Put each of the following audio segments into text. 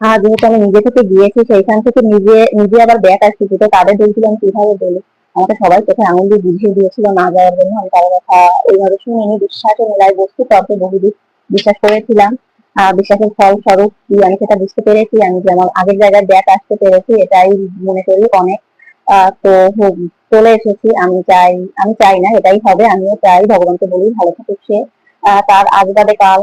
আর যেহেতু আমি নিজে থেকে গিয়েছি, সেইখান থেকে নিজে নিজে আবার ব্যাক আসছি, তো তাদের বলছিল আমি কীভাবে বলি? আমাকে সবাই চোখে আঙুল দিয়ে বুঝিয়ে দিয়েছিল, না যাওয়ার জন্য। আমি তার কথা ওইভাবে শুনিনি বিশ্বাসে মেলায় বস্তু তর্কে বহুদিন বিশ্বাস করেছিলাম। বিশ্বাসের ফল স্বরূপ কি আমি সেটা বুঝতে পেরেছি, আমি যে আমার আগের জায়গায় ব্যাক আসতে পেরেছি, এটাই মনে করি অনেক। তো চলে এসেছি, আমি চাই আমি চাই না, এটাই হবে, আমিও চাই ভগবানকে বলি, ভালো থাকুক সে। তার আজ বাদে কাল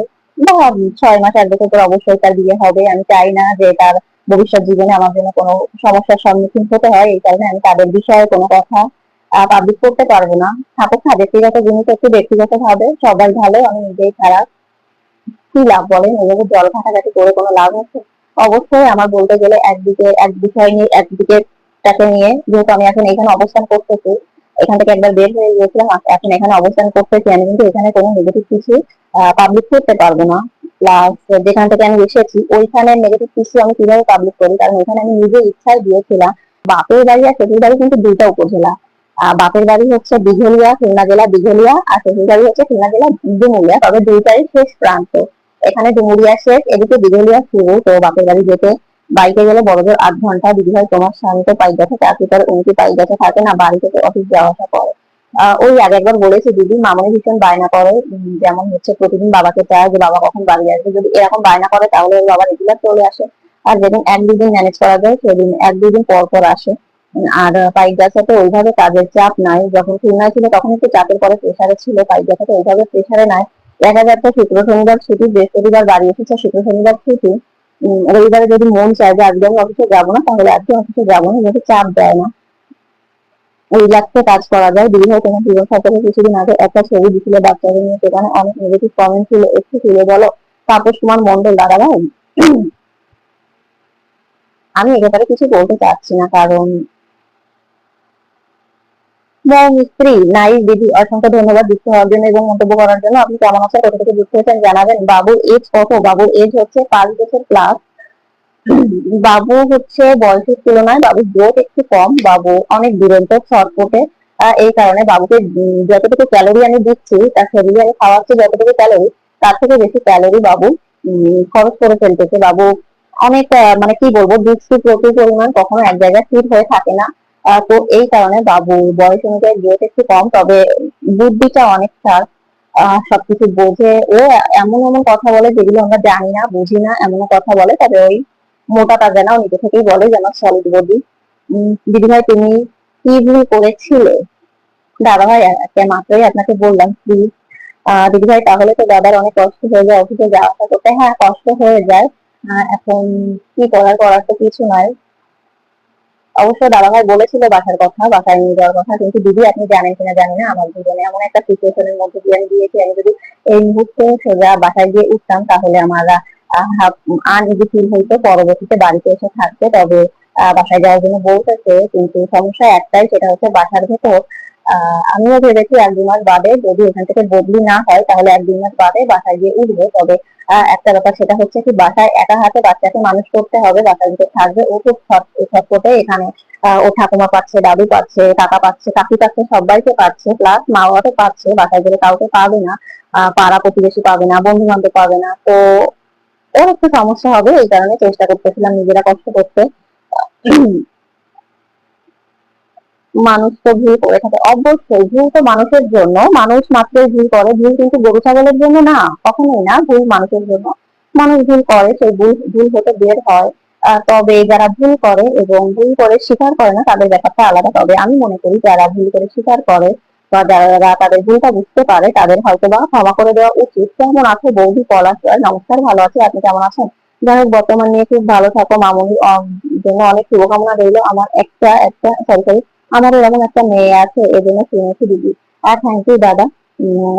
ছয় মাস, এক বছর পর অবশ্যই তার বিয়ে হবে। আমি চাই না যে তার ভবিষ্যৎ জীবনে আমার জন্য কোনো সমস্যার সম্মুখীন হতে হয়, এই কারণে আমি তাদের বিষয়ে কোনো কথা পাবলিক করতে পারব না। না, ব্যক্তিগত জিনিস একটু ব্যক্তিগত ভাবে সবাই ভালো, আমি নিজেই খারাপ। কি লাভ বলেন? এভাবে জল ঘাটাঘাটি করে কোনো লাভ আছে অবশ্যই আমার বলতে গেলে একদিকে, এক বিষয় নিয়ে, একদিকে তাকে নিয়ে, যেহেতু আমি এখন এখানে অবস্থান করতেছি এখান থেকে একবার বের হয়ে গিয়েছিলাম এখন এখানে অবস্থান করতেছি। আমি কিন্তু এখানে কোনো নেগেটিভ কিছু পাবলিক করতে পারব না। প্লাস যেখান থেকে আমি এসেছি, ওইখানে নেগেটিভ কিছু আমি কীভাবে পাবলিক করি? কারণ ওইখানে আমি নিজে ইচ্ছায় দিয়েছিলাম। বাপের বাড়ি আর শ্বশুর বাড়ি কিন্তু দুইটা উপজেলা। বাপের বাড়ি হচ্ছে দিঘলিয়া, খুলনা জেলা দিঘলিয়া, আর শ্বশুর বাড়ি হচ্ছে খুলনা জেলা ডুমুরিয়া। তবে দুইটাই শেষ প্রান্ত। এখানে ডুমুরিয়া শেষ, এদিকে দিঘলিয়া শুরু, তো বাপের বাড়ি যেতে বাইকে গেলে বড়জোর আধ ঘণ্টা দিদি ভাই তোমার স্বামী তো পাই গেছে চাকরি করে উনি পাই গেছে থাকে না, বাড়ি থেকে অফিস যাওয়া আসা করে। ওই আগে একবার বলেছি দিদি, মামনি ভীষণ বায়না করে যেমন হচ্ছে প্রতিদিন বাবাকে চায় যে বাবা কখন বাড়ি আসবে, যদি এরকম বায়না করে তাহলে ওর বাবা রেগুলার চলে আসে। আর যেদিন এক দুদিন ম্যানেজ করা যায়, সেদিন এক দুদিন পর পর আসে। আর পাইকগাছাতে ওইভাবে কাজের চাপ নাই, যখন খুলনায় ছিল তখন একটু চাপের পরে প্রেসারে ছিল পাইকগাছাতে ওইভাবে প্রেসারে নাই। দেখা যাচ্ছে শুক্র শনিবার ছুটি, বৃহস্পতিবার বাড়ি এসেছে, শুক্র শনিবার ছুটি। রবিবারে যদি মন চায় যে আজকে আমি অফিসে যাব না, তাহলে আজকে অফিসে যাব না, যাতে চাপ দেয় না। রিল্যাক্সে কাজ করা যায়। দিদি ভাই তোমার জীবন সাথে কিছুদিন আগে একটা ছবি দিছিল বাচ্চাকে নিয়ে, সেখানে অনেক নেগেটিভ কমেন্ট ছিল। একটু তুলে বলো। তাপস কুমার মন্ডল দাদা ভাই? আমি এ ব্যাপারে কিছু বলতে চাচ্ছি না, কারণ মৌ মিস্ত্রি নাইস দিদি, অসংখ্য ধন্যবাদ যুক্ত হওয়ার জন্য এবং মন্তব্য করার জন্য। আপনি কেমন আছেন? কোথা থেকে যুক্ত হয়েছেন জানাবেন। বাবুর এজ কত? বাবুর এজ হচ্ছে পাঁচ বছর প্লাস বাবু হচ্ছে বয়সের তুলনায় বাবুর গ্রোথ একটু কম। বাবু অনেক দুরন্ত, ছটপটে। এই কারণে বাবুকে যতটুকু ক্যালোরি আমি দিচ্ছি, তার শরীরে আমি খাওয়াচ্ছি যতটুকু ক্যালোরি তার থেকে বেশি ক্যালোরি বাবু খরচ করে ফেলতেছে। বাবু অনেক মানে কি বলব দিচ্ছি প্রচুর পরিমাণ কখনো এক জায়গায় স্থির হয়ে থাকে না। তো এই কারণে বাবু বয়স অনুযায়ী গ্রোথ একটু কম, তবে বুদ্ধিটা অনেক তার সবকিছু বোঝে। ও এমন এমন কথা বলে যেগুলো আমরা জানি না, বুঝি না, এমন কথা বলে, তবে ওই মোটা তাজা না নিজে থেকেই বলে যে আমার সলিড বডি দিদি ভাই তুমি কি ভুল করেছিলে? দাদা ভাই মাত্রই আপনাকে বললাম প্লিজ দিদি ভাই তাহলে তো দাদার অনেক কষ্ট হয়ে যায়, অফিসে যাওয়া আসা করতে। হ্যাঁ কষ্ট হয়ে যায়। এখন কি করার করার তো কিছু নাই। অবশ্য দাদাভাই বলেছিল বাসার কথা, বাসায় নিয়ে যাওয়ার কথা, কিন্তু দিদি আপনি জানেন কিনা জানি না, আমার জীবনে এমন একটা সিচুয়েশনের মধ্যে দিয়ে আমি দিয়েছি আমি যদি এই মুহূর্তে সোজা বাসায় গিয়ে উঠতাম, তাহলে আমার আনইজি ফিল হইতো, পরবর্তীতে বাড়িতে এসে থাকতে, তবে বাসায় যাওয়ার জন্য বলতেছে, কিন্তু সমস্যা একটাই, সেটা হচ্ছে বাসার ভেতর আমিও ভেবেছি এক দু মাস বাদে যদি এখান থেকে বদলি না হয়, তাহলে এক দুই মাস বাদে বাসায় গিয়ে উঠবো। তবে একটা ব্যাপার সেটা হচ্ছে কি, বাসায় একা হাতে বাচ্চাকে মানুষ করতে হবে, বাসার ভিতর থাকবে ও খুব ছটপটে এখানে। ও ঠাকুমা পাচ্ছে, দাদু পাচ্ছে, কাকা পাচ্ছে, কাকি পাচ্ছে সবাইকে পাচ্ছে প্লাস মা বাবাকে পাচ্ছে, বাসায় গেলে কাউকে পাবে না। পাড়া প্রতিবেশী পাবে না বন্ধু বান্ধব পাবে না। তো, ওর একটু সমস্যা হবে, এই কারণে চেষ্টা করতেছিলাম নিজেরা কষ্ট করতে। মানুষ তো ভুল করে থাকে। অবশ্যই ভুল তো মানুষের জন্য। মানুষ মাত্রই ভুল করে। ভুল কিন্তু গরু ছাগলের জন্য না কখনোই না। ভুল মানুষের জন্য। মানুষ ভুল করে সেই ভুল ভুল হতে বের হয়। তবে যারা ভুল করে এবং ভুল করে স্বীকার করে না তাদের ব্যাপারটা আলাদা। তবে আমি মনে করি যারা ভুল করে স্বীকার করে বা যারা তাদের ভুলটা বুঝতে পারে তাদের হয়তো বা ক্ষমা করে দেওয়া উচিত। কেমন আছে বৌদি? পলাশ নমস্কার ভালো আছি। আপনি কেমন আছেন? যাই হোক বর্তমান নিয়ে খুব ভালো থাকো। মামুনির আহ, জন্য অনেক শুভকামনা রইল আমার একটা একটা সরি সরি আমার এরকম একটা মেয়ে আছে এই জন্য শুনেছি দিদি। আর থ্যাংক ইউ দাদা।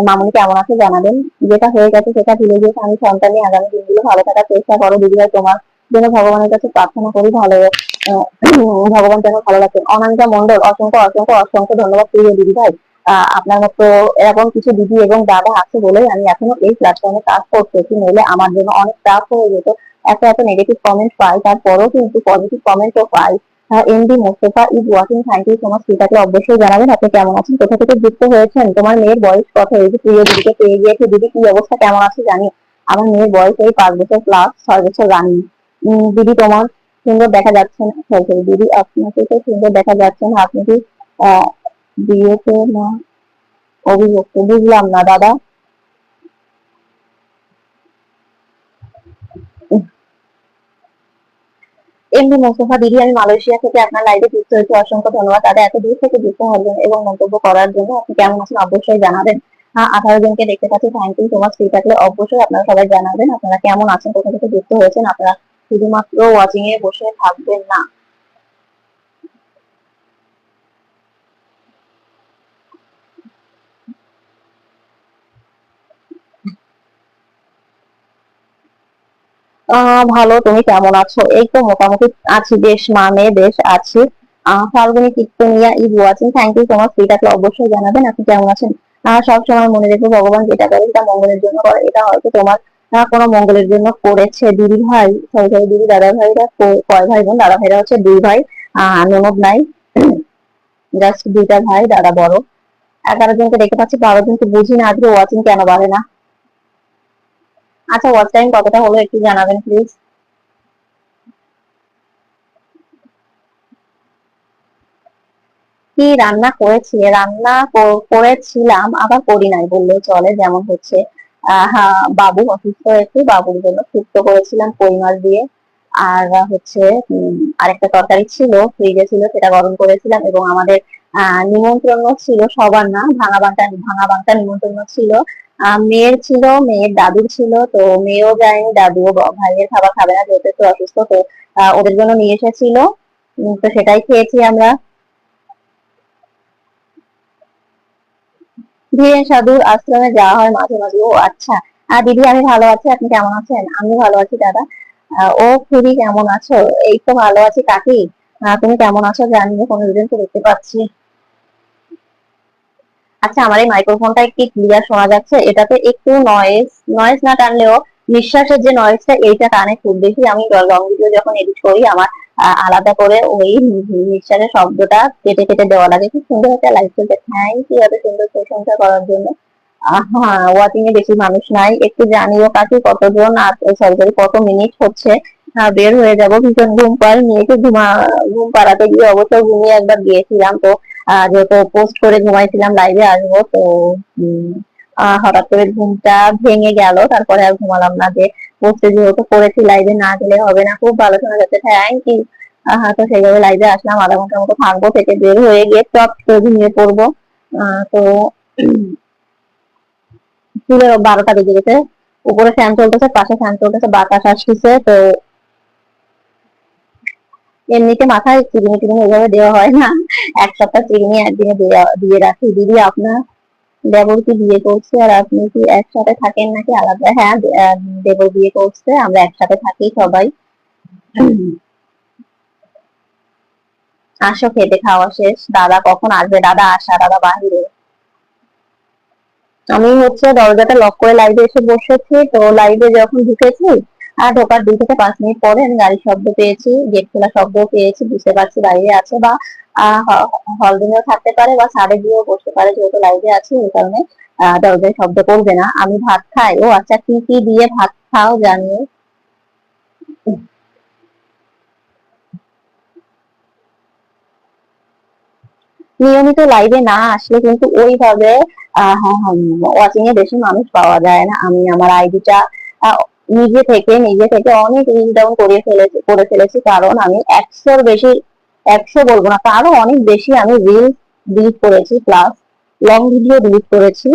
মামুনি কেমন আছে জানাবেন। যেটা হয়ে গেছে সেটা ভুলে গিয়ে আমি সন্তানই আগামী দিনগুলো ভালো থাকার চেষ্টা করো। দিদি ভাই, তোমার জন্য ভগবানের কাছে প্রার্থনা করি ভালো ভগবান যেন ভালো রাখেন অনামিকা মন্ডল অসংখ্য অসংখ্য অসংখ্য ধন্যবাদ প্রিয় দিদি ভাই। আপনার মতো এরকম কিছু দিদি এবং দাদা আছে বলেই আমি এখনও এই প্ল্যাটফর্মে কাজ করতেছি। নইলে আমার জন্য অনেক টাফ হয়ে যেত। এত এত নেগেটিভ কমেন্ট পাই, তারপরেও কিন্তু পজিটিভ কমেন্টও পাই। MD Mostafa is watching thank you so much সেটাকে অবশ্যই জানাবেন, আপনি কেমন আছেন, কোথা থেকে যুক্ত হয়েছেন, তোমার মেয়ের বয়স কত যে প্রিয় দিদিকে, পেয়ে গিয়েছে দিদি, কি অবস্থা, কেমন আছে, জানি, আমার মেয়ের বয়স এই পাঁচ বছর প্লাস ছয় বছর রানিং দিদি তোমার সুন্দর দেখা যাচ্ছে না সরি দিদি আপনাকে তো সুন্দর দেখা যাচ্ছে না, আপনি কি বিয়েতে না, অভিযুক্ত, বুঝলাম না, দাদা এমনি মোস্তফা দিদি আমি মালয়েশিয়া থেকে আপনার লাইভে যুক্ত হয়েছি, অসংখ্য ধন্যবাদ। তাদের এত দূর থেকে যুক্ত হওয়ার জন্য এবং মন্তব্য করার জন্য আপনি কেমন আছেন অবশ্যই জানাবেন। হ্যাঁ আঠারো জনকে দেখতে পাচ্ছি থ্যাংক ইউ তোমার ফ্রি থাকলে অবশ্যই আপনারা সবাই জানাবেন। আপনারা কেমন আছেন, কোথা থেকে যুক্ত হয়েছেন, আপনারা শুধুমাত্র ওয়াচিং এ বসে থাকবেন না। ভালো, তুমি কেমন আছো? এই তো মোটামুটি আছি, বেশ, মা মেয়ে, বেশ আছি। Falguni Kirtania is watching thank you তোমার ফ্রি থাকলে অবশ্যই জানাবেন, আপনি কেমন আছেন? সব সময় মনে রেখো, ভগবান যেটা করে সেটা মঙ্গলের জন্য করে, এটা হয়তো তোমার কোনো মঙ্গলের জন্য করেছে। দিদি ভাই সরি সরি দিদি, দাদা ভাইরা কয় ভাই বোন? দাদা ভাইরা হচ্ছে দুই ভাই, আহ, ননদ নাই জাস্ট দুইটা ভাই, দাদা বড়। এগারো জনকে দেখতে পাচ্ছি, বারো জনকে বুঝি না, আজকে ওয়াচিং কেন বাড়ে না। আচ্ছা ওয়াচ টাইম কতটা হলো একটু জানাবেন প্লিজ কি রান্না করেছি? রান্না করেছিলাম আবার করি নাই বললেও চলে যেমন হচ্ছে হ্যাঁ, বাবু অসুস্থ হয়েছে বাবুর জন্য শুক্তো করেছিলাম কই মাছ দিয়ে। আর হচ্ছে আরেকটা তরকারি ছিল ফ্রিজে ছিল সেটা গরম করেছিলাম এবং আমাদের আহ নিমন্ত্রণ ছিল সবার না ভাঙা বাংটা ভাঙা বাংটা নিমন্ত্রণ ছিল। মেয়ের ছিল, মেয়ের দাদুর ছিল, তো মেয়েও যায়নি দাদুও ভাইয়ের খাবার খাবে না, যেহেতু একটু অসুস্থ, তো ওদের জন্য নিয়ে এসেছিল। তো সেটাই খেয়েছি আমরা। সাধুর আশ্রমে যাওয়া হয় মাঝে মাঝে। ও আচ্ছা। আর দিদি, আমি ভালো আছি, আপনি কেমন আছেন? আমি ভালো আছি, দাদা। ও খুবই কেমন আছো? এই তো ভালো আছি, কাকি। তুমি কেমন আছো জানি, কোনো দুজনকে দেখতে পাচ্ছি। আচ্ছা আমার এই মাইক্রোফোনটা কি ক্লিয়ার শোনা যাচ্ছে? এটাতে একটু নয়েজ নয়েজ না টানলেও নিঃশ্বাসের যে নয়েজটা এইটা কানে খুব বেশি। আমি লং ভিডিও যখন এডিট করি, আমার আলাদা করে ওই নিঃশ্বাসের শব্দটা কেটে কেটে দেওয়া লাগে। খুব সুন্দর একটা চলছে থ্যাংক ইউ এত সুন্দর প্রশংসা করার জন্য। হ্যাঁ ওয়াচিং এ বেশি মানুষ নাই। একটু জানিও কাছে কতজন, আর সরকারি কত মিনিট হচ্ছে? বের হয়ে যাব। ভীষণ ঘুম পাই মেয়েকে ঘুমা ঘুম পাড়াতে গিয়ে অবশ্য ঘুমিয়ে একবার গিয়েছিলাম, তো যেহেতু পোস্ট করে ঘুমাইছিলাম লাইভে আসব, তো হঠাৎ করে ঘুমটা ভেঙে গেল, তারপরে আর ঘুমালাম না। যে পোস্টে যেহেতু করেছি লাইভে না গেলে হবে না। খুব ভালো শোনা যাচ্ছে। থ্যাংক ইউ তো সেইভাবে লাইভে আসলাম। আধা ঘণ্টার মতো থাকব, থেকে বের হয়ে গিয়ে টপ ঘুমিয়ে পড়ব। তো বারোটা বেজে গেছে। উপরে ফ্যান চলতেছে, পাশে ফ্যান চলতেছে, বাতাস আসতেছে, তো এমনিতে মাথায় চিরুনি টিরুনি এভাবে দেওয়া হয় না। এক সপ্তাহ চিরুনি একদিনে দিয়ে রাখি। দিদি আপনার দেবর কি বিয়ে করছে আর আপনি কি একসাথে থাকেন নাকি আলাদা? হ্যাঁ দেবর বিয়ে করছে, আমরা একসাথে থাকি সবাই। আসো, খেতে খাওয়া শেষ। দাদা কখন আসবে? দাদা আসা, দাদা বাহিরে। আমি হচ্ছে দরজাটা লক করে লাইভে এসে বসেছি। তো লাইভে যখন ঢুকেছি, আর ঢোকার দুই থেকে পাঁচ মিনিট পরে আমি গাড়ির শব্দ পেয়েছি গেট খোলা শব্দ পেয়েছি, বুঝতে পারছি বাইরে আছে বা হল রুমেও থাকতে পারে বা সাড়ে দিয়েও বসতে পারে, যেহেতু লাইভে আছি ওই কারণে দরজায় শব্দ করবে না। আমি ভাত খাই। ও আচ্ছা কি কি দিয়ে ভাত খাও জানি। নিয়মিত লাইভে না আসলে কিন্তু ওইভাবে ওয়াচিং এ বেশি মানুষ পাওয়া যায় না। আমি আমার আইডিটা নিজে থেকে নিজে থেকে অনেক রিচ ডাউন করে ফেলেছি করে ফেলেছি। কারণ আমি একশোর বেশি একশো বলব না, তারও অনেক বেশি আমি রিল ডিলিট করেছি প্লাস লং ভিডিও ডিলিট করেছি,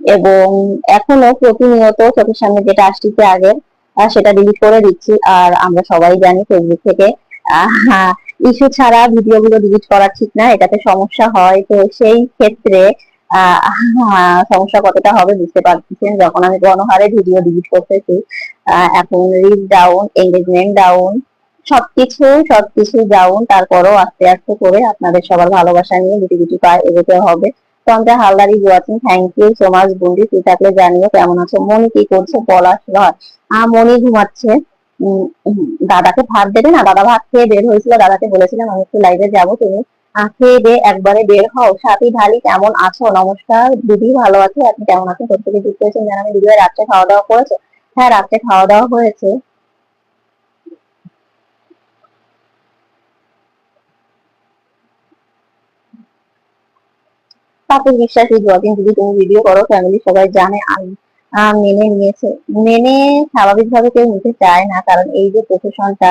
এবং এখনও প্রতিনিয়ত চোখের সামনে যেটা আসছে আগে সেটা ডিলিট করে দিচ্ছি, আর আমরা সবাই জানি ফেসবুক থেকে ইস্যু ছাড়া ভিডিওগুলো ডিলিট করা ঠিক না, এটাতে সমস্যা হয়, তো সেই ক্ষেত্রে সমস্যা কতটা হবে বুঝতে পারতেছেন যখন আমি গণহারে ভিডিও ডিলিট করতেছি এখন রিচ ডাউন এঙ্গেজমেন্ট ডাউন সবকিছু সবকিছু ডাউন তারপরও আস্তে আস্তে করে আপনাদের সবার ভালোবাসা নিয়ে গুটি গুটি পায়ে এগোতে হবে। তো আমরা Haldari watching thank you so much বন্ধু, তুই থাকলে জানিও কেমন আছো, মনি কি করছে পলাশ নয় আহ মনি ঘুমাচ্ছে। দাদাকে ভাত দেবে না? দাদা ভাত খেয়ে বের হয়েছিল, দাদাকে বলেছিলাম আমি একটু লাইভে যাব, তুমি খেয়ে দিয়ে একবারে বের হও। সাথী, ঢালি কেমন আছো? নমস্কার, দিদি ভালো আছি? আপনি কেমন আছেন? প্রত্যেকে যুক্ত হয়েছেন জানাবেন দিদি ভাই রাত্রে খাওয়া দাওয়া করেছে? হ্যাঁ রাত্রে খাওয়া দাওয়া হয়েছে। তাপস বিশ্বাস ব্লগিং যদি তুমি ভিডিও করো ফ্যামিলি সবাই জানে আমি মেনে নিয়েছে। মেনে স্বাভাবিকভাবে কেউ নিতে চায় না, কারণ এই যে প্রফেশনটা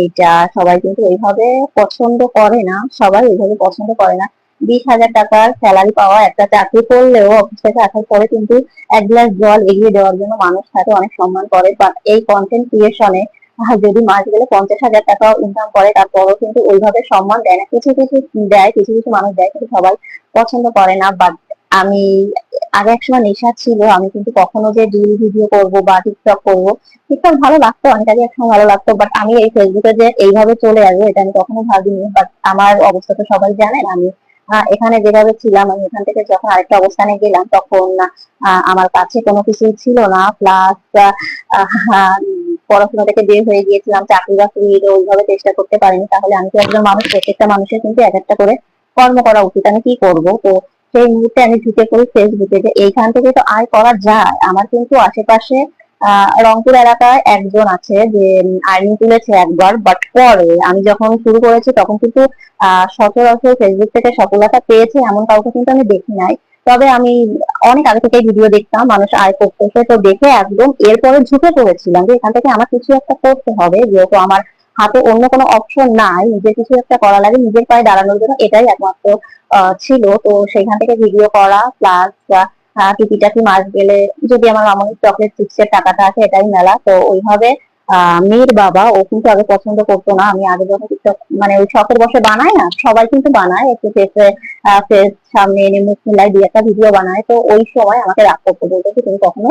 এইটা সবাই কিন্তু এইভাবে পছন্দ করে না, সবাই এইভাবে পছন্দ করে না। বিশ হাজার টাকার স্যালারি পাওয়া একটা চাকরি করলেও অফিস থেকে আসার পরে কিন্তু এক গ্লাস জল এগিয়ে দেওয়ার জন্য মানুষ তাকে অনেক সম্মান করে বাট এই কন্টেন্ট ক্রিয়েশনে যদি মাস গেলে পঞ্চাশ হাজার টাকা ইনকাম করে, তারপরও কিন্তু ওইভাবে সম্মান দেয় না। কিছু কিছু দেয়, কিছু কিছু মানুষ দেয়, কিন্তু সবাই পছন্দ করে না। বাট আমি আগে এক সময় নেশা ছিল, আমি কিন্তু কখনো যে রিল ভিডিও করব বা টিকটক করব টিকটক ভালো লাগতো অনেক আগে একসময় ভালো লাগতো। বাট আমি এই ফেসবুকে যে এইভাবে চলে আসব, এটা আমি কখনো ভাবিনি। বাট আমার অবস্থা তো সবাই জানেন, আমি এখানে যেভাবে ছিলাম, আমি এখান থেকে যখন আরেকটা অবস্থানে গেলাম, তখন আমার কাছে কোনো কিছু ছিল না। প্লাস পড়াশোনা থেকে বের হয়ে গিয়েছিলাম, চাকরি বাকরির ওইভাবে চেষ্টা করতে পারিনি। তাহলে আমি তো একজন মানুষ, প্রত্যেকটা মানুষের কিন্তু এক একটা করে কর্ম করা উচিত। আমি কি করব? তো সেই মুহূর্তে আমি ঢুকে পড়ি ফেসবুকে যে এইখান থেকে তো আয় করা যায়। আমার কিন্তু আশেপাশে রংপুর এলাকায় একজন আছে যে আর্নিং তুলেছে একবার বাট পরে আমি যখন শুরু করেছি তখন কিন্তু সচরাচর ফেসবুক থেকে সফলতা পেয়েছে এমন কাউকে কিন্তু আমি দেখি নাই। তবে আমি অনেক আগে থেকে ভিডিও দেখতাম, মানুষ আয় করতেছে তো দেখে একদম এরপরে ঝুঁকে পড়েছিলাম যে এখান থেকে আমার কিছু একটা করতে হবে, যেহেতু আমার হাতে অন্য কোনো অপশন নাই, নিজের কিছু একটা করা লাগে নিজের পায়ে দাঁড়ানোর জন্য এটাই একমাত্র ছিল। তো সেখান থেকে ভিডিও করা প্লাস টিকিটাকি মাস গেলে যদি আমার মামনির চকলেট চিপসের টাকাটা আছে এটাই মেলা। তো ওইভাবে মেয়ের বাবা, ও কিন্তু আগে পছন্দ করতো না। আমি আগে যখন মানে ওই শখের বসে বানাই না, সবাই কিন্তু বানায়। একটু ফেসে ফেস সামনে এনে মুখ মিলাই দিয়ে একটা ভিডিও বানায়। তো ওই সময় আমাকে রাগ করতে। বলতো যে তুমি কখনো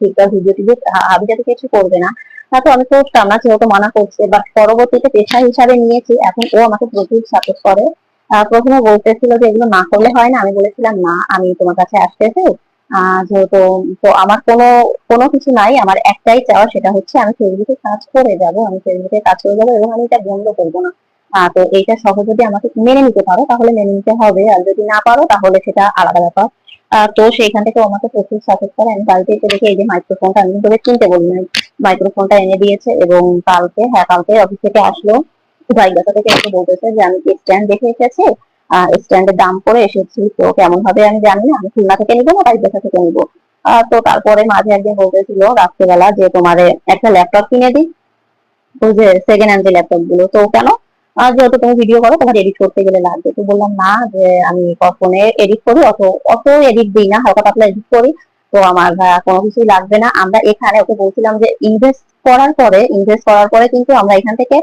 টিকটক ভিডিও টিডিও হাবি যাতে কিছু করবে না। তা তো আমি করতাম না যেহেতু মানা করছে বাট পরবর্তীতে পেশা হিসাবে নিয়েছি। এখন ও আমাকে প্রচুর সাপোর্ট করে। প্রথমে বলতেছিল যে, এগুলো না করলে হয় না? আমি বলেছিলাম, না, আমি তোমার কাছে আসতেছি যেহেতু তো আমার কোনো কোনো কিছু নাই, আমার একটাই চাওয়া সেটা হচ্ছে আমি ফেসবুকে কাজ করে যাব, আমি ফেসবুকে কাজ করে যাব এবং আমি এটা বন্ধ করব না। তো এইটা সহ যদি আমাকে মেনে নিতে পারো, তাহলে মেনে নিতে হবে। আর যদি না পারো, তাহলে সেটা আলাদা ব্যাপার। তো সেইখান থেকে আমাকে প্রচুর সাপোর্ট করে। আমি বাড়িতে এসে দেখি এই যে মাইক্রোফোনটা আমি কিন্তু কিনতে বলি নাই মাইক্রোফোনটা এনে দিয়েছে এবং কালকে হ্যাঁ কালকে অফিস থেকে আসলো। ভাইগাছা থেকে এসে বলতেছে যে, আমি স্ট্যান্ড দেখে এসেছি? স্ট্যান্ডের দাম করে এসেছি। তো কেমন হবে আমি জানি না, আমি খুলনা থেকে নিবো না ভাইগাছা থেকে নিবো? তো তারপরে মাঝে একদিন বলতেছিল রাত্রেবেলা যে তোমার একটা ল্যাপটপ কিনে দিই। ওই যে সেকেন্ড হ্যান্ড যে ল্যাপটপগুলো তো কেন? যেহেতু তুমি ভিডিও করো তোমার এডিট করতে গেলে লাগবে। তো বললাম, না, যে আমি ফোনে এডিট করি, অত অত এডিট দিই না, হালকা পাতলা এডিট করি। তো আমার কোনো কিছুই লাগবে না। আমরা এখানে ওকে বলছিলাম যে ইনভেস্ট করার পরে ইনভেস্ট করার পরে কিন্তু আমরা এখান থেকে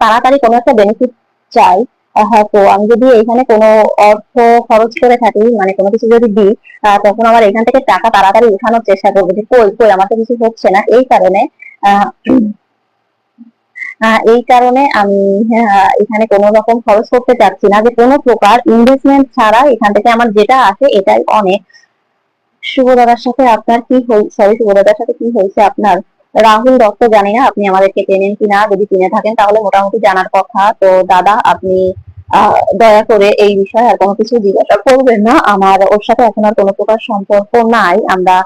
তাড়াতাড়ি কোনো একটা বেনিফিট চাই। আহ, হ্যাঁ তো আমি যদি এখানে কোনো অর্থ খরচ করে থাকি মানে কোনো কিছু যদি দিই তখন আমার এখান থেকে টাকা তাড়াতাড়ি উঠানোর চেষ্টা করব যে কই কই আমার তো কিছু হচ্ছে না। এই কারণে এই কারণে আমি এখানে কোনো রকম খরচ করতে চাচ্ছি না যে কোনো প্রকার ইনভেস্টমেন্ট ছাড়া এখান থেকে আমার যেটা আছে এটাই অনেক। শুভ দাদার সাথে আপনার কি সরি শুভ দাদার সাথে কি হয়েছে আপনার? রাহুল দত্ত জানি না আপনি আমাদেরকে চেনেন কিনা যদি চিনে থাকেন তাহলে মোটামুটি জানার কথা। তো দাদা আপনি দয়া করে এই বিষয়ে আর কোনো কিছু জিজ্ঞাসা করবেন না। আমার ওর সাথে এখন আর কোনো প্রকার সম্পর্ক নাই। আমরা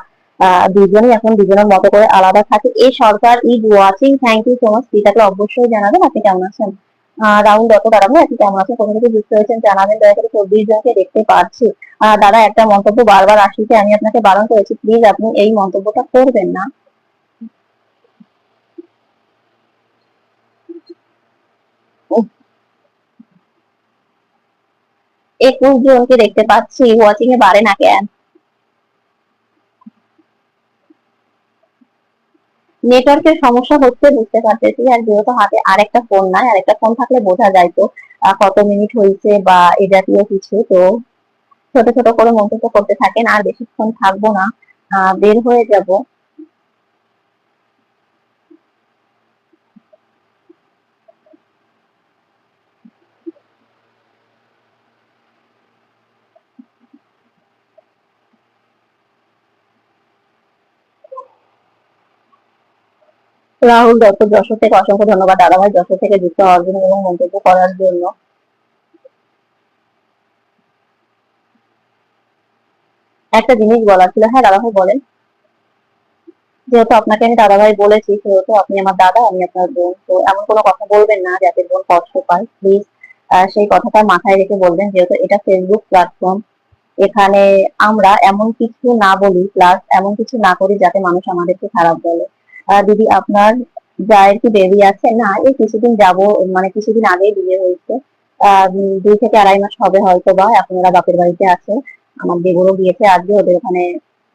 দুজনই এখন দুজনের মতো করে আলাদা থাকি। এই Sarkar is watching thank you so much পিতাকে অবশ্যই জানাবেন। আপনি কেমন আছেন? রাহুল দত্ত দাদা আপনি কেমন আছেন কোথা থেকে যুক্ত হয়েছেন জানাবেন। দয়া করে চব্বিশ জনকে দেখতে আহ, দাদা একটা মন্তব্য বারবার আসিতে আমি আপনাকে বারণ করেছি। প্লিজ আপনি এই মন্তব্যটা করবেন না। একুশ জনকে দেখতে পাচ্ছি ওয়াচিং এ বাড়ে না কেন? নেটওয়ার্কের সমস্যা হচ্ছে বুঝতে পারতেছি, আর যেহেতু হাতে আরেকটা ফোন নাই, আরেকটা ফোন থাকলে বোঝা যায় তো কত মিনিট হয়েছে বা এ জাতীয় কিছু, তো ছোট ছোট করে মন্তব্য করতে থাকেন, আর বেশিক্ষণ থাকব না বের হয়ে যাব। রাহুল দত্ত যশোর থেকে অসংখ্য ধন্যবাদ দাদা ভাই যশোর থেকে যুক্ত হওয়ার জন্য এবং মন্তব্য করার জন্য। একটা জিনিস বলার ছিল হ্যাঁ দাদা ভাই বলেন। যেহেতু আপনাকে আমি দাদা ভাই বলেছি, সেহেতু আপনি আমার দাদা, আমি আপনার বোন। তো এমন কোনো কথা বলবেন না যাতে বোন কষ্ট পায়। প্লিজ সেই কথাটা মাথায় রেখে বলবেন, যেহেতু এটা ফেসবুক প্ল্যাটফর্ম এখানে আমরা এমন কিছু না বলি প্লাস এমন কিছু না করি যাতে মানুষ আমাদেরকে খারাপ বলে। দিদি আপনার যায়ের কি বেবি আছে? না, এই কিছুদিন যাব মানে কিছুদিন আগেই বিয়ে হয়েছে। দুই থেকে আড়াই মাস হবে হয়তো বা, এখন ওরা বাপের বাড়িতে আছে। আমার দেবরও গিয়েছে আজকে, ওদের ওখানে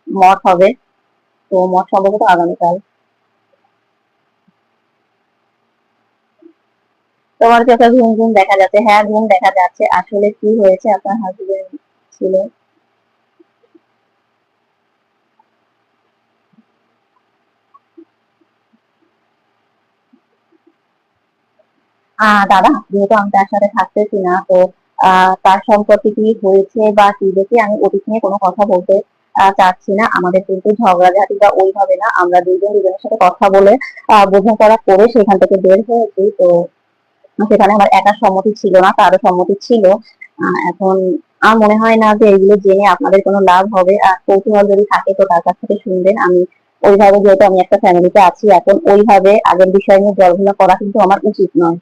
মঠ হবে। তো মঠ সম্ভবত আগামীকাল। তোমার চোখে ঘুম ঘুম দেখা যাচ্ছে? হ্যাঁ ঘুম দেখা যাচ্ছে। আসলে কি হয়েছে? আপনার হাজবেন্ড ছিল? দাদা, যেহেতু আমি তার সাথে থাকতেছি না, তো তার সম্পর্কে কি হয়েছে বা কি দেখে আমি অতীত নিয়ে কোনো কথা বলতে চাচ্ছি না। আমাদের কিন্তু ঝগড়াঝাটি বা ওইভাবে না। আমরা দুইজন দুজনের সাথে কথা বলে বোঝাপড়া করে সেখান থেকে বের হয়েছি তো, সেখানে আমার একার সম্মতি ছিল না তারও সম্মতি ছিল। এখন আমার মনে হয় না যে এগুলো জেনে আপনাদের কোনো লাভ হবে। আর কৌতূহল যদি থাকে তো তার কাছ থেকে শুনবেন। আমি ওইভাবে যেহেতু আমি একটা ফ্যামিলিতে আছি, এখন ওইভাবে আগের বিষয় নিয়ে জলঘোলা করা কিন্তু আমার উচিত নয়।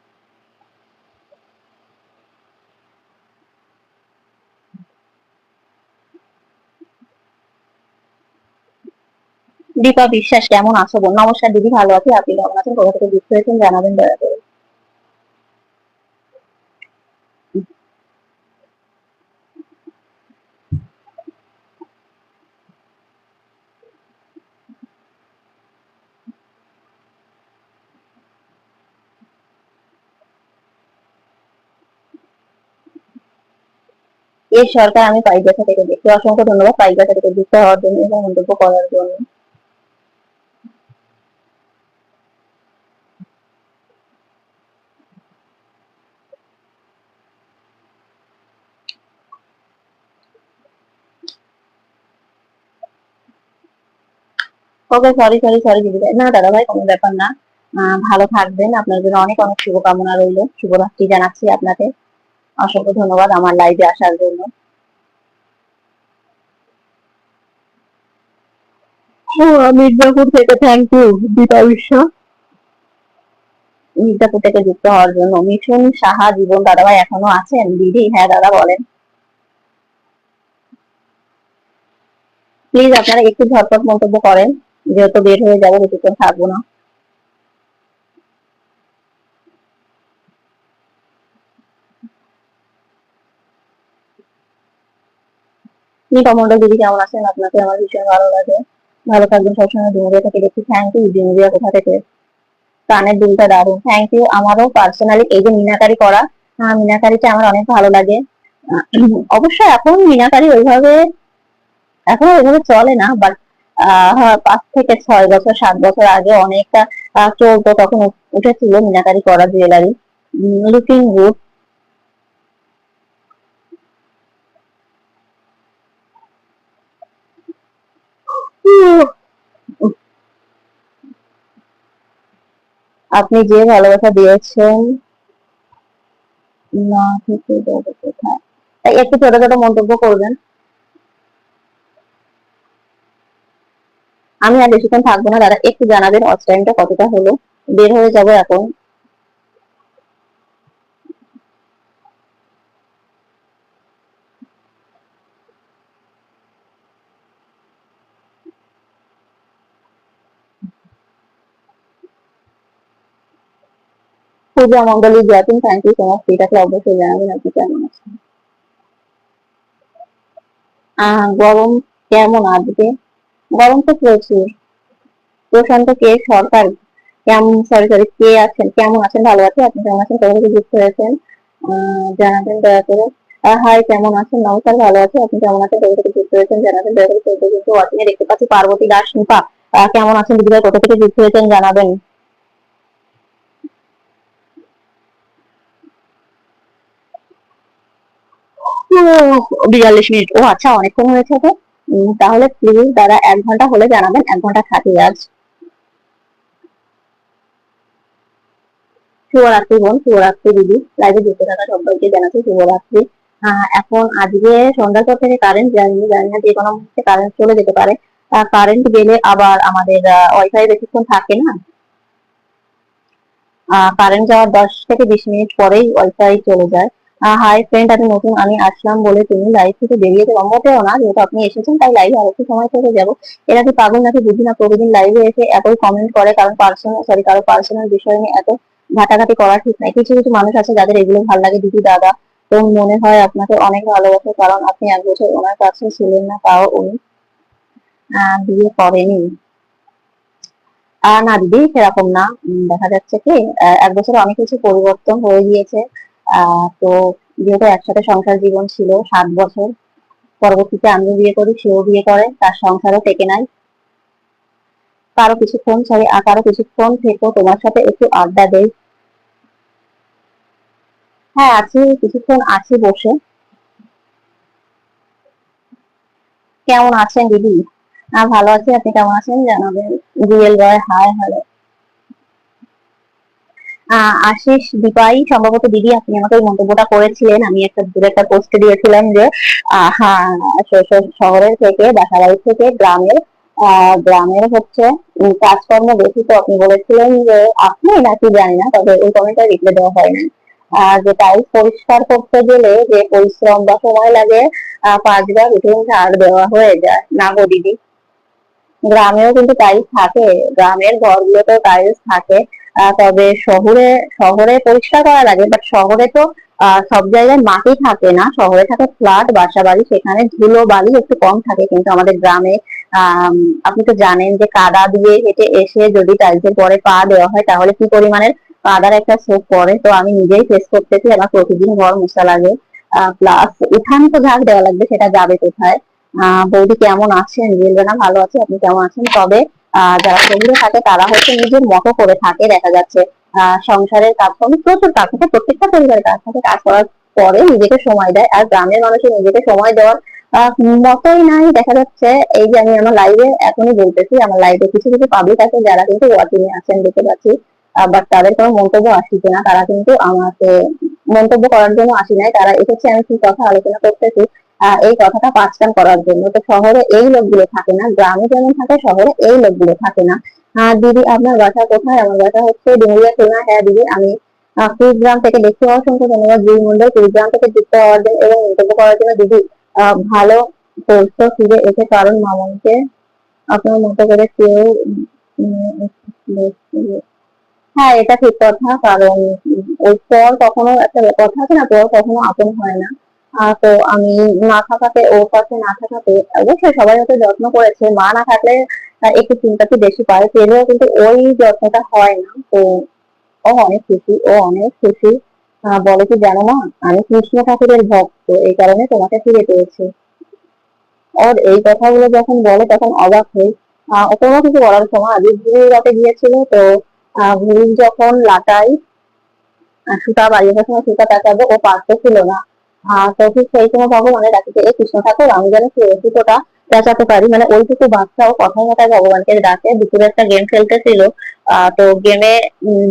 দীপা বিশ্বাস, কেমন আছো? বোন, নমস্কার, দিদি, ভালো আছি, আপনি কেমন আছেন? কোথা থেকে যুক্ত হয়েছেন, জানাবেন দয়া করে। এই সরকার আমি পাইকাছা থেকে দেখি অসংখ্য ধন্যবাদ পাইকাছা থেকে যুক্ত হওয়ার জন্য এবং মন্তব্য করার জন্য। ওকে সরি সরি সরি দিদি ভাই না দাদা ভাই কোনো ব্যাপার না। ভালো থাকবেন। আপনার জন্য অনেক অনেক শুভকামনা রইল। শুভরাত্রি জানাচ্ছি আপনাকে। অসংখ্য ধন্যবাদ আমার লাইভে আসার জন্য। মির্জাপুর থেকে থ্যাংক ইউ দীপা বিশ্বাস মির্জাপুর থেকে যুক্ত হওয়ার জন্য। মিঠুন সাহা জীবন দাদাভাই এখনও আছেন? দিদি হ্যাঁ দাদা বলেন। প্লিজ আপনারা একটু ঝটপট মন্তব্য করেন। যেহেতু বের হয়ে যাব বেশিক্ষণ থাকব না। দিদি কেমন আছেন? আপনাকে আমার ভীষণ ভালো লাগে। ভালো থাকবেন সবসময় থেকে দেখি থ্যাংক ইউ কোথা থেকে? কানের দুলটা দারুণ। থ্যাংক ইউ আমারও পার্সোনালি এই যে মিনাকারি করা মিনাকারিটা আমার অনেক ভালো লাগে। আহ, অবশ্য এখন মিনাকারি ওইভাবে এখন ওইভাবে চলে না বাট পাঁচ থেকে ছয় বছর, সাত বছর আগে অনেকটা চলতো, তখন উঠেছিল মিনাকারি করা জুয়েলারি। লুকিং গুড আপনি যে ভালোবাসা দিয়েছেন, না যাবে কোথায় তাই একটু ছোট ছোট মন্তব্য করবেন। আমি আর বেশিক্ষণ থাকব না, দাদা। একটু জানাবেন অফ টাইমটা কতটা হলো? বের হয়ে যাব এখন। পূজা মন্ডলী জ্যাপিং থ্যাংক ইউ সো মাচ এটাকে অবশ্যই জানাবেন আপনি কেমন আছেন। গরম কেমন আজকে? গরম তো প্রচুর। প্রশান্ত কে? সরকার। কেমন সরি সরি কে আছেন? কেমন আছেন? ভালো আছে। আপনি কেমন আছেন? কোথা থেকে যুক্ত হয়েছেন? জানাবেন দয়া করে। হাই, কেমন আছেন? নমস্কার, ভালো আছে। আপনি কেমন আছেন? কোথা থেকে যুক্ত হয়েছেন, জানাবেন দয়া করে। চৌদ্দ কিন্তু ওয়াচিং দেখতে পাচ্ছি পার্বতী দাস নিপা কেমন আছেন? দিদিভাই, কোথা থেকে যুক্ত হয়েছেন? জানাবেন। বিয়াল্লিশ মিনিট। ও আচ্ছা অনেকক্ষণ হয়েছে তো। তাহলে প্লিজ দাদা এক ঘণ্টা হলে জানাবেন, এক ঘণ্টা থাকি আজ। শুভরাত্রি বোন, শুভরাত্রি দিদি। লাইভে যুক্ত থাকা সবাইকে জানাচ্ছি শুভরাত্রি। এখন আজকে সন্ধ্যার পর থেকে কারেন্ট যায়নি জানি না যে কোনো মুহূর্তে কারেন্ট চলে যেতে পারে। কারেন্ট গেলে আবার আমাদের ওয়াইফাই বেশিক্ষণ থাকে না? কারেন্ট যাওয়ার দশ থেকে বিশ মিনিট পরেই ওয়াইফাই চলে যায়। হাই ফ্রেন্ড আমি নতুন, আমি আসলাম বলে তুমি লাইভ থেকে বেরিয়ে যাব মোটেও না, যেহেতু আপনি এসেছেন, তাই লাইভে আর একটু সময় থেকে যাব। এরা কি পাগল নাকি বুঝি না প্রতিদিন লাইভে এসে এতই কমেন্ট করে, কারণ পার্সোনাল সরি কারও পার্সোনাল বিষয় নিয়ে এত ঘাটাঘাটি করা ঠিক নাই। কিছু কিছু মানুষ আছে যাদের এগুলো ভালো লাগে, দিদি, দাদা, তো মনে হয় আপনাকে অনেক ভালোবাসে, কারণ আপনি এক বছর ওনার কাছে ছিলেন না, তাও উনি বিয়ে করেনি। না, দিদি সেরকম না। দেখা যাচ্ছে কি এক বছর অনেক কিছু পরিবর্তন হয়ে গিয়েছে। তো যেহেতু একসাথে সংসার জীবন ছিল, সাত বছর, পরবর্তীতে আমিও বিয়ে করি, সেও বিয়ে করে, তার সংসারও টেকে নাই। কারও কিছুক্ষণ সরি কারও কিছুক্ষণ থেকেও তোমার সাথে একটু আড্ডা দেই। হ্যাঁ আছি, কিছুক্ষণ আছি বসে। কেমন আছেন দিদি? হ্যাঁ ভালো আছি, আপনি কেমন আছেন? জানাবেন। Real boy hi hello Ashis, Dipai, সম্ভবত দিদি, আপনি আমাকে ওই মন্তব্যটা করেছিলেন। আমি একটা দূরে একটা পোস্টে দিয়েছিলাম যে হ্যাঁ শহরের থেকে বাসাবাড়ি থেকে গ্রামের গ্রামের হচ্ছে কাজকর্ম বেশি তো আপনি বলেছিলেন যে, আপনি নাকি জানি না, তবে ওই কমেন্টটা রিপ্লাই দেওয়া হয় না যে টাইলস পরিষ্কার করতে গেলে যে পরিশ্রম বা সময় লাগে পাঁচবার উঠে ঝাড় দেওয়া হয়ে যায়। না গো দিদি। গ্রামেও কিন্তু টাইলস থাকে, গ্রামের ঘরগুলোতেও টাইলস থাকে। তবে শহরে শহরে পরিষ্কার করা লাগে বাট শহরে তো সব জায়গায় মাটি থাকে না। শহরে থাকে ফ্ল্যাট বাসা বাড়ি সেখানে ধুলো বালি একটু কম থাকে, কিন্তু আমাদের গ্রামে আপনি তো জানেন যে কাদা দিয়ে হেঁটে এসে যদি টাইলসের পরে পা দেওয়া হয়, তাহলে কি পরিমাণের কাদার একটা ছোপ পড়ে? তো আমি নিজেই ফেস করতেছি, আমার প্রতিদিন ঘর মোছা লাগে। প্লাস উঠান তো ঝাড় দেওয়া লাগবে, সেটা যাবে কোথায়? আহ, বৌদি কেমন আছেন? বলবে না ভালো আছে, আপনি কেমন আছেন? তবে যারা শহরে থাকে, তারা হচ্ছে নিজের মতো করে থাকে। দেখা যাচ্ছে সংসারের কাজকর্ম প্রচুর কাজ থাকে। প্রত্যেকটা পরিবারের কাজ থাকে। কাজ করার পরে নিজেকে সময় দেয় আর গ্রামের মানুষের নিজেকে সময় দেওয়ার মতোই নাই। দেখা যাচ্ছে, এই যে আমি আমার লাইভে এখনই বলতেছি, আমার লাইভে কিছু কিছু পাবলিক আছে যারা কিন্তু ওয়াচিং এ আছেন, দেখতে পাচ্ছি। বাট তাদের কোনো মন্তব্য আসছে না তারা কিন্তু আমাকে মন্তব্য করার জন্য আসি নাই। তারা এসেছে, আমি কি কথা আলোচনা করতেছি এই কথাটা পাঁচটান করার জন্য। তো শহরে এই লোকগুলো থাকে না গ্রামে যেমন থাকে শহরে এই লোকগুলো থাকে না। আহ, দিদি আপনার বাসা কোথায়? আমার বাসা হচ্ছে ডুমুরিয়া খুলনা। হ্যাঁ দিদি আমি কুড়িগ্রাম থেকে দেখতে অসংখ্য ধন্যবাদ দুই মন্ডল কুড়িগ্রাম থেকে যুক্ত হওয়ার জন্য এবং মন্তব্য করার জন্য দিদি ভালো করছ ফিরে এসে কারণ মামনকে আপনার মতো করে কেউ হ্যাঁ এটা ঠিক কথা। কারণ ওই পর কখনো একটা কথা আছে না পর কখনো আপন হয় না। তো আমি না থাকাতে, ওর পাশে না থাকাতে অবশ্যই সবাই হয়তো যত্ন করেছে। মা না থাকলে একটু চিন্তাটি বেশি পায় পেলেও কিন্তু ওই যত্নটা হয় না। তো ও অনেক খুশি, ও অনেক খুশি। বলে কি, জানো মা, আমি কৃষ্ণ ঠাকুরের ভক্ত, এই কারণে তোমাকে ফিরে পেয়েছি। ওর এই কথাগুলো যখন বলে, তখন অবাক হই। কোনো কিছু বলার সময় আগে ঘুড়ির রাতে গিয়েছিল। তো ঘুড়ির যখন লাটাই সুতা বাড়িয়ে সময় সুতা পেঁচাবো ও পারতে ছিল না। আহ, তো সেই সময় ভগবানের ডাকিতে এ কৃষ্ণ ঠাকুর, আমি যেন সে- সুতোটা পেঁচাতে পারি। মানে ওইটুকু বাচ্চা ও কথায় কথায় ভগবানকে ডাকে। দুপুরে একটা গেম খেলতেছিল তো গেমে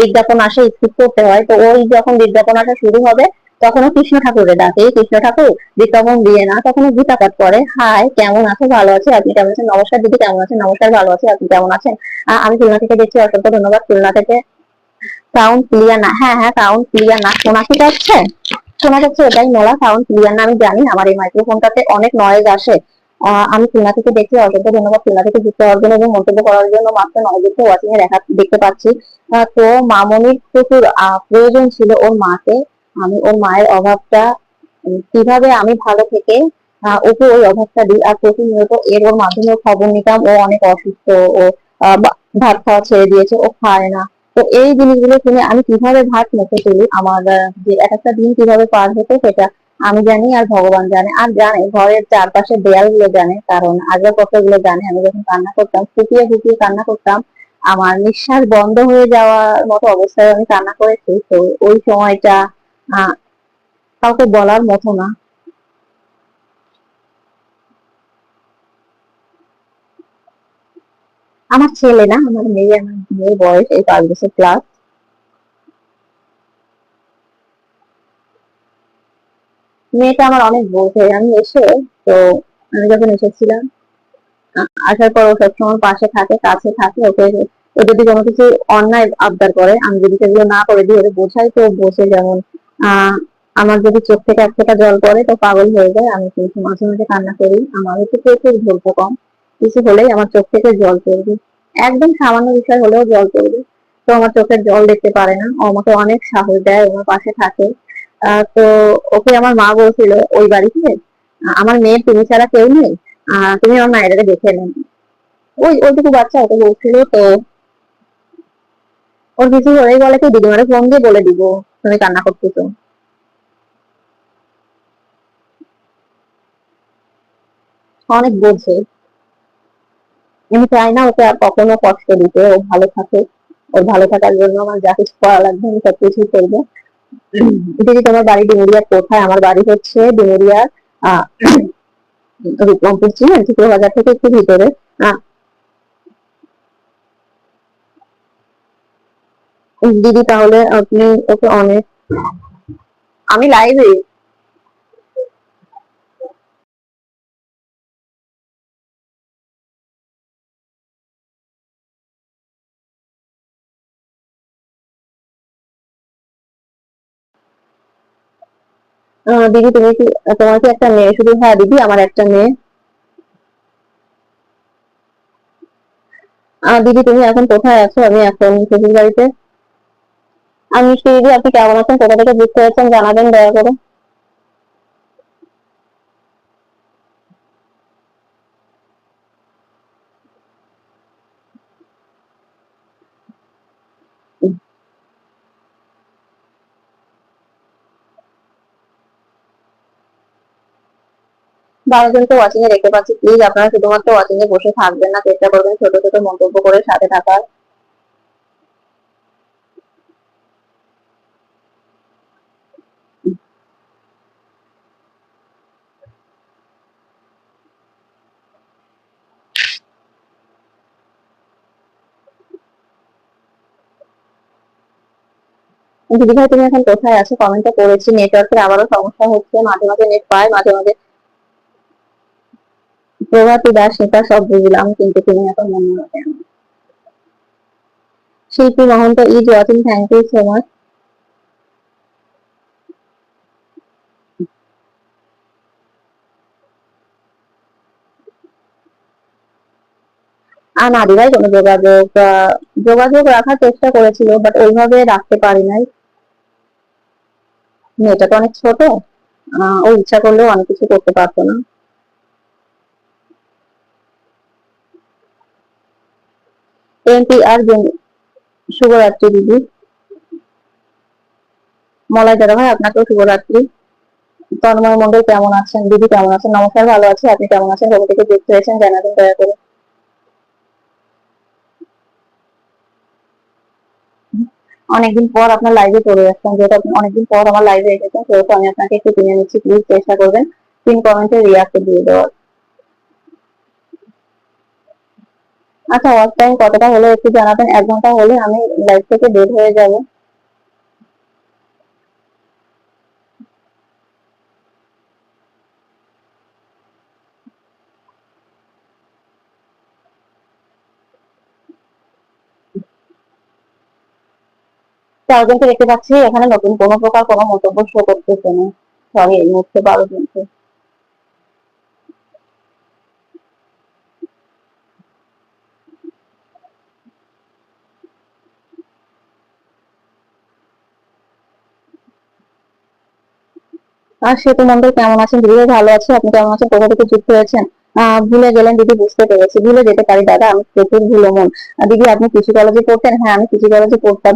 বিজ্ঞাপন আসে স্কিপ করতে হয়। তো ওই যখন বিজ্ঞাপন আসা শুরু হবে তখন কৃষ্ণ ঠাকুরের ডাকে। কৃষ্ণ ঠাকুর, বিজ্ঞাপন দিয়ে না তখন গীতা পাঠ করে। হাই কেমন আছো? ভালো আছে, আপনি কেমন আছেন? নমস্কার দিদি, কেমন আছেন? নমস্কার, ভালো আছে, আপনি কেমন আছেন? আমি খুলনা থেকে দেখছি, অসংখ্য ধন্যবাদ। খুলনা থেকে সাউন্ড ক্লিয়ার না হ্যাঁ হ্যাঁ সাউন্ড ক্লিয়ার না। শোনা কি যাচ্ছে শোনা যাচ্ছে এটাই মোলা সাউন্ড ক্লিয়ার না আমি জানি আমার এই মাইক্রোফোনটাতে অনেক নয়েজ আসে। আমি খুলনা থেকে দেখি অসংখ্য ধন্যবাদ খুলনা থেকে যুক্ত হওয়ার জন্য এবং মন্তব্য করার জন্য মাত্র নয় যুক্ত ওয়াচিং এ দেখা, দেখতে পাচ্ছি। তো মামনির প্রচুর প্রয়োজন ছিল ওর মাকে। আমি, ওর মায়ের অভাবটা কীভাবে আমি ভালো থেকে ওকে ওই অভাবটা দিই, আর প্রতিনিয়ত এর ওর মাধ্যমে খবর নিতাম। ও অনেক অসুস্থ, ও ভাত খাওয়া ছেড়ে দিয়েছে, ও খায় না। তো এই জিনিসগুলো শুনে আমি কীভাবে ভাত মুখে তুলি, আমার যে এক একটা দিন কীভাবে পার হতো সেটা আমি জানি আর ভগবান জানে। আর জানে, ঘরের চারপাশে দেয়ালগুলো জানে, কারণ আসবাবপত্রগুলো জানে। আমি যখন কান্না করতাম, ফুপিয়ে ফুপিয়ে কান্না করতাম, আমার নিঃশ্বাস বন্ধ হয়ে যাওয়ার মতো অবস্থায় আমি কান্না করেছি। তো ওই সময়টা কাউকে বলার মতো না। আমার ছেলে না, আমার মেয়ে আমার মেয়ে বয়স এই পাঁচ বছর ক্লাস মেয়েটা আমার অনেক বোঝে আমি এসে, তো আমি যখন এসেছিলাম আসার পর ও সবসময় পাশে থাকে, কাছে থাকে, ওকে, ও যদি কোনো কিছু অন্যায় আবদার করে, আমি যদি সেগুলো না করে ওকে বোঝাই, তো বোঝে যেমন আহ আমার যদি চোখ থেকে এক ফোঁটা জল পড়ে, তো পাগল হয়ে যায়, আমি কিন্তু মাঝে মাঝে কান্না করি আমার হচ্ছে প্রচুর ধৈর্য কম। কিছু হলেই আমার চোখ থেকে জল পড়বে। একদম সামান্য বিষয় হলেও জল পড়বে। তো আমার চোখের জল দেখতে পারে না। ও আমাকে অনেক সাহস দেয়, ও আমার পাশে থাকে। তো ওকে আমার মা বলছিল, ওই বাড়িতে আমার মেয়ের তুমি ছাড়া কেউ নেই। তুমি আমার মায়েরাকে দেখে নেন ওই, ওইটুকু বাচ্চা ওকে বলছিল, তো ওর কিছু হলেই বলে কি দিদিমারে ফোন দিয়ে বলে দিব, তুমি কান্না করতেছো। অনেক বোঝে। আমি চাই না ওকে আর কখনো কষ্ট দিতে, ও ভালো থাকে ওর ভালো থাকার জন্য আমার যা কিছু করা লাগবে, আমি সব কিছুই করব। দিদি তোমার বাড়ি ডুমুরিয়ার কোথায়, আমার বাড়ি হচ্ছে ডুমুরিয়ার আহ ছিলেন চিত্র বাজার থেকে একটু ভিতরে। দিদি তাহলে আপনি ওকে অনেক আমি লাইভে দিদি, তুমি কি, তোমার কি একটা মেয়ে? শুধু হ্যাঁ দিদি, আমার একটা মেয়ে। দিদি, তুমি এখন কোথায় আছো? আমি এখন শ্বশুর বাড়িতে আমি সেই দিদি আপনি কেমন আছেন? কোথা থেকে বুঝতে পারছেন জানাবেন, দয়া করে। বারো জনকে ওয়াচিং এ দেখতে পাচ্ছি। প্লিজ আপনারা শুধুমাত্র ওয়াচিং এ বসে থাকবেন না, চেষ্টা করবেন ছোট ছোট মন্তব্য করে সাথে থাকার। দিদি ভাই, তুমি এখন কোথায় আছো? কমেন্টটা করেছি। নেটওয়ার্কের আবারও সমস্যা হচ্ছে। মাঝে মাঝে নেট পায়, মাঝে মাঝে প্রভাতী দাস নেতা সব বুঝলাম, কিন্তু তুমি এখন মনে কেন? Shilpi Mohanta is watching thank you so much আর না দিদিভাই কোনো যোগাযোগ যোগাযোগ রাখার চেষ্টা করেছিল বাট ওইভাবে রাখতে পারি নাই। মেয়েটা তো অনেক ছোট ও ইচ্ছা করলেও অনেক কিছু করতে পারতো না। এমপি আর শুভরাত্রি দিদি। মলয় দাদা ভাই, আপনাকেও শুভরাত্রি। তন্ময় মন্ডল কেমন আছেন? দিদি কেমন আছেন? নমস্কার, ভালো আছি। আপনি কেমন আছেন? কবে থেকে যুক্ত হয়েছেন জানাবেন দয়া করে। অনেকদিন পর আপনার লাইভে চলে আসছেন যেহেতু আপনি অনেকদিন পর আমার লাইভে এসেছেন, সেহেতু আমি আপনাকে একটু কিনে নিচ্ছি। প্লিজ চেষ্টা করবেন। তিন কমেন্টে রিয়াক্ট দিয়ে দেওয়ার। আচ্ছা ওয়াচ টাইম কতটা হলো একটু জানাবেন? এক ঘণ্টা হলে আমি লাইভ থেকে বের হয়ে যাব। চারজনকে দেখতে পাচ্ছি, এখানে নতুন কোনো প্রকার কোনো মন্তব্য শো করতেছে না। সরি এই মুহূর্তে বারো জনকে আর সেতু মন্ডল কেমন আছেন? দিদি ভালো আছে, আপনি কেমন আছেন? কোথা থেকে যুক্ত হয়েছেন? ভুলে গেলেন, দিদি বুঝতে পেরেছি। ভুলে যেতে পারি, দাদা, আমি প্রচুর ভুলো মন। দিদি, আপনি কৃষি কলেজে পড়তেন? হ্যাঁ আমি কৃষি কলেজে পড়তাম।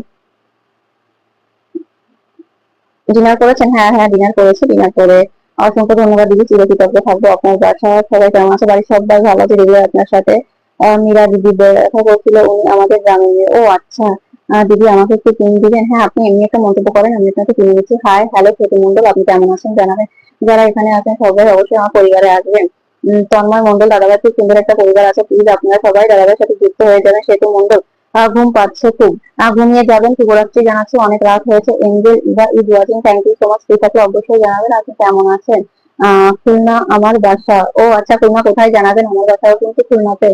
ডিনার করেছেন? হ্যাঁ হ্যাঁ ডিনার করেছি ডিনার করে অসংখ্য ধন্যবাদ, দিদি। চিরকৃতজ্ঞ থাকব আপনার বাসা সবাই কেমন আছে? বাড়ির সবাই ভালো আছে? দিদি আপনার সাথে। মীরা দিদি দেখা করছিল উনি আমাদের গ্রামের মেয়ে। ও আচ্ছা। দিদি, আমাকে একটু কিনে দিবেন। হ্যাঁ আপনি এমনি একটা মন্তব্য করেন, আমি আপনাকে কিনে দিচ্ছি। হাই হ্যালো ছোট মন্ডল আপনি কেমন আছেন জানাবেন। যারা এখানে আছেন, সবাই অবশ্যই আমার পরিবারে আসবেন। তন্ময় মন্ডল দাদাভাই, খুব সুন্দর একটা পরিবার আছে প্লিজ আপনারা সবাই দাদাভাইয়ের সাথে যুক্ত হয়ে যাবেন। সেতু মন্ডল ঘুম পাচ্ছে খুব। ঘুমিয়ে যাবেন, শুভরাত্রি জানাচ্ছি, অনেক রাত হয়েছে। Angel Eva is watching thank you so much থাকলে অবশ্যই জানাবেন। আপনি কেমন আছেন? আহ, খুলনা, আমার বাসা। ও আচ্ছা খুলনা কোথায় জানাবেন? আমার বাসাও কিন্তু খুলনাতে।